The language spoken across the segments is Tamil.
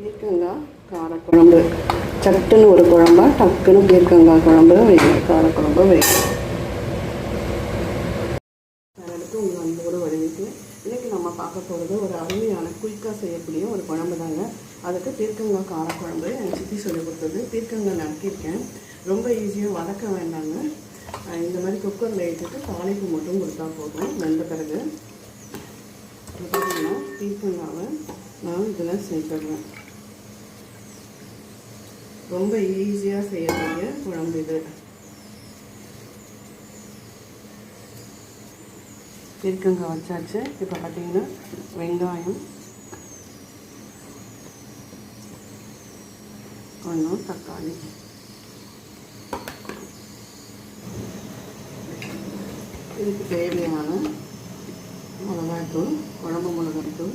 பீர்க்கங்காய் காரக்குழம்பு. சட்டுன்னு ஒரு குழம்பா டக்குன்னு பீர்க்கங்காய் குழம்பு வைங்க காரக்குழம்பு வைக்கணும் அடுத்து உங்கள் அன்போடு வடிவிட்டு இன்றைக்கி நம்ம பார்க்க போகிறது ஒரு அருமையான குயிக்காக செய்யக்கூடிய ஒரு குழம்பு தாங்க அதுக்கு பீர்க்கங்காய் காரக்குழம்பு என் சித்தி சொல்லி கொடுத்தது. பீர்க்கங்காய் நறுக்கியிருக்கேன். ரொம்ப ஈஸியாக வதக்க வேண்டாங்க. இந்த மாதிரி குக்கரில் ஏற்றிட்டு தாளிப்பு மட்டும் கொடுத்தா போதும். வெந்த பிறகு பார்த்தீங்கன்னா பீர்க்கங்காவை நான் இதில் சேர்த்துடுறேன். ரொம்ப ஈஸியாக செய்யக்கூடிய குழம்பு இது. இருக்குங்க வச்சாச்சு. இப்போ பார்த்தீங்கன்னா வெங்காயம். ஒன்றும் தக்காளி. இதுக்கு தேவையான மிளகாய்த்தூள் குழம்பு மிளகாய்த்தூள்.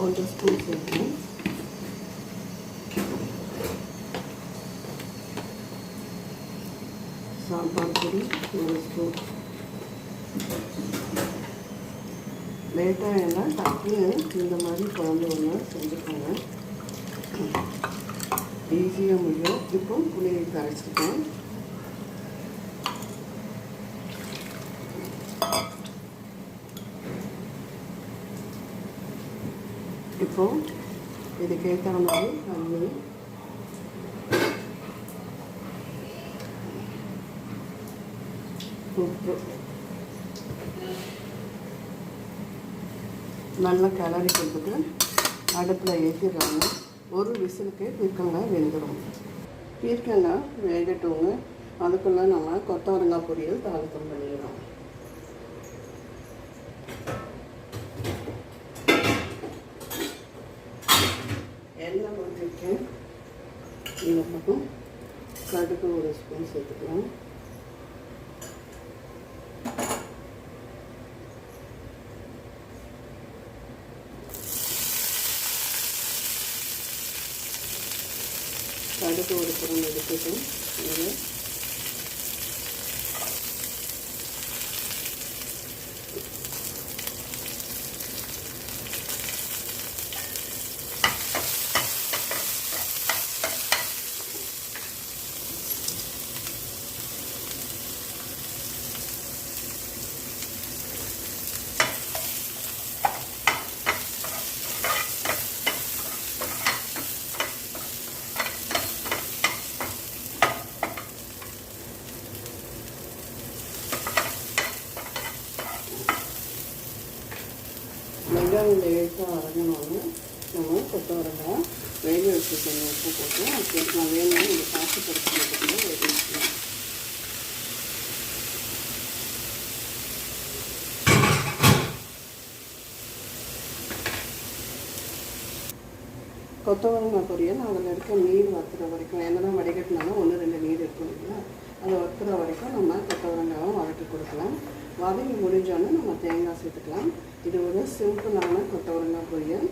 ஒன்றரை ஸ்பூன் சேர்க்கணும் சாம்பார் ஒரு ஸ்பூன் லேட்டாக எல்லாம் டக்குன்னு இந்த மாதிரி குழம்பு ஒன்று செஞ்சுக்கோங்க ஈஸியாக முடியும் இப்போ புளியை கரைச்சிருக்கேன் இப்போ இதுக்கேற்ற மாதிரி தண்ணி உப்பு நல்லா கிளறி கொடுத்துட்டு அடுப்பில் ஏற்றிடுறாங்க ஒரு விசிலுக்கு பீர்க்கங்காய் வெந்துடும் பீர்க்கங்காய் வேகட்டுங்க அதுக்குள்ளே நம்ம கொத்தவரங்காய் பொரியல் தாளித்தம் பண்ணிடலாம் எண்ணெய் ஊற்றிருக்கேன் இந்த பக்கம் கடுகு ஒரு ஸ்பூன் சேர்த்துக்கலாம். கடுகு ஒரு புறம் எடுத்துட்டும் இதில் வெங்காயம் லேசாக நம்ம கொத்தவரங்காய் வேக வச்சுக்கணும் உப்பு போட்டு அப்படி நான் வேணும் இந்த காசு பருப்பு வேக வச்சுக்கலாம் கொத்தவரங்காய் பொரியல் அதில் இருக்க நீர் வத்துற வரைக்கும் என்னதான் வடிகட்டினாலும் ஒன்று ரெண்டு நீர் இருக்கும் இல்லையா அதை வத்துற வரைக்கும் நம்ம கொத்தவரங்காவை வதக்கி கொடுக்கலாம். வதங்கி முடிஞ்சோன்னே நம்ம தேங்காய் சேர்த்துக்கலாம். இது ஒரு சிம்பிளான கொத்தவரங்காய் பொரியல்.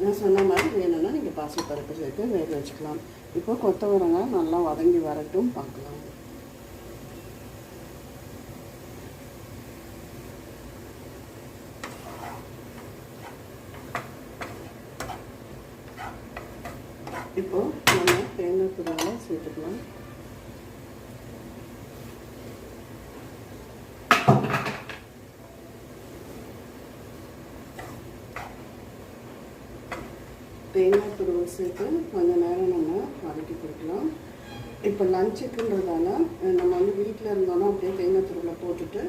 நான் சொன்ன மாதிரி வேணும்னா நீங்கள் பாசி பருப்பு சேர்த்து வேக வச்சுக்கலாம். இப்போ கொத்தவரங்காய் நல்லா வதங்கி வரட்டும் பார்க்கலாம். இப்போ நம்ம தேங்காய் துருவலை சேர்த்துக்கலாம். தேங்காய் துருவல் சேர்த்து கொஞ்ச நேரம் நம்ம வதக்கி கொடுக்கலாம். இப்போ லஞ்சுக்குன்றதால நம்ம வந்து வீட்டில் இருந்தோம்னா அப்படியே தேங்காய் துருவலை போட்டுட்டு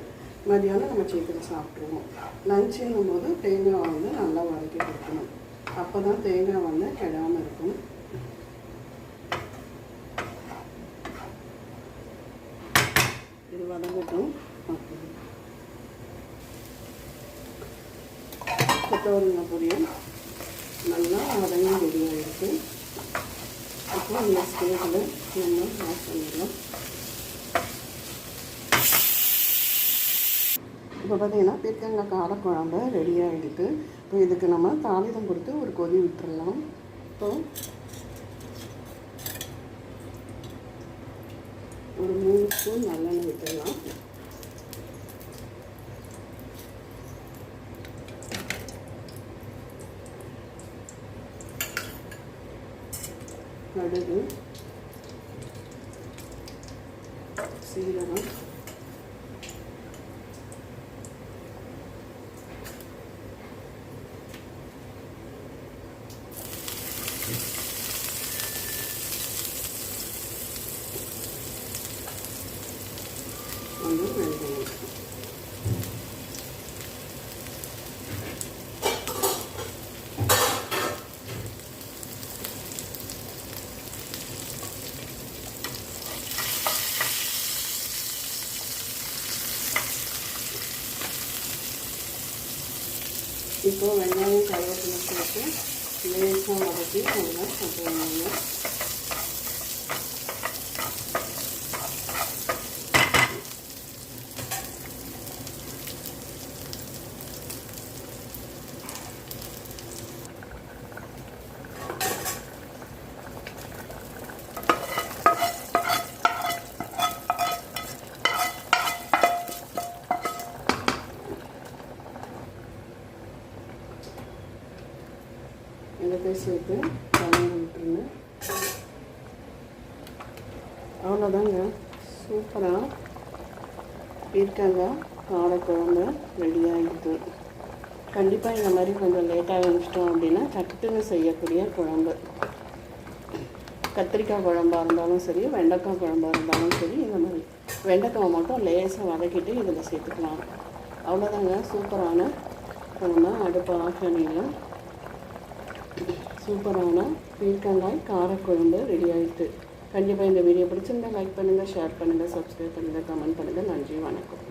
மதியானம் நம்ம சீக்கிரம் சாப்பிட்ருவோம் லஞ்சுன்னும் போது தேங்காய் வந்து நல்லா வதக்கி கொடுக்கணும். அப்போ தான் தேங்காய் வந்து கெடாமல் இருக்கும் இது வதங்கட்டும் பார்க்கலாம். கொத்தவரங்காய் புரியும். நல்லா நல்லெண்ணெய் ரெடி ஆகிருக்கு அப்போ இந்த ஸ்டேஜில் நம்ம ஆட் பண்ணிடலாம். இப்போ பார்த்தீங்கன்னா பீர்க்கங்காய் காரக்குழம்பு ரெடி ஆகிடுது இப்போ இதுக்கு நம்ம தாளிதம் கொடுத்து ஒரு கொதி விட்டுறலாம். இப்போ ஒரு மூணு ஸ்பூன் நல்லெண்ணெய் விட்டுடலாம் கடுகு சீரகம் வந்து வெந்தயம் இப்போ வெங்காயம் கருவேப்பிலை சேர்த்து லேசாக வதக்கி நல்லா போட்டுருவாங்க எல்லாத்தையும் சேர்த்து கலந்து விட்டுருங்க. அவ்வளோதாங்க. சூப்பராக பீர்க்கங்காய் காரக்குழம்பு ரெடியாகிடுது கண்டிப்பாக இந்த மாதிரி கொஞ்சம் லேட்டாக ஆரம்பிச்சிட்டோம் அப்படின்னா சட்டுன்னு செய்யக்கூடிய குழம்பு. கத்திரிக்காய் குழம்பாக இருந்தாலும் சரி வெண்டைக்காய் குழம்பாக இருந்தாலும் சரி இந்த மாதிரி வெண்டைக்காய் மட்டும் லேசாக வதக்கிட்டு இதில் சேர்த்துக்கலாம். அவ்வளோதாங்க. சூப்பரான குழம்பு. அடுப்பு ஆஃப் பண்ணிடலாம். சூப்பரான பீர்க்கங்காய் காரக்குழம்பு ரெடி ஆகிட்டு கண்டிப்பாக இந்த வீடியோ பிடிச்சிருந்தா லைக் பண்ணுங்கள் ஷேர் பண்ணுங்கள் சப்ஸ்கிரைப் பண்ணுங்கள் கமெண்ட் பண்ணுங்கள் நன்றி வணக்கம்.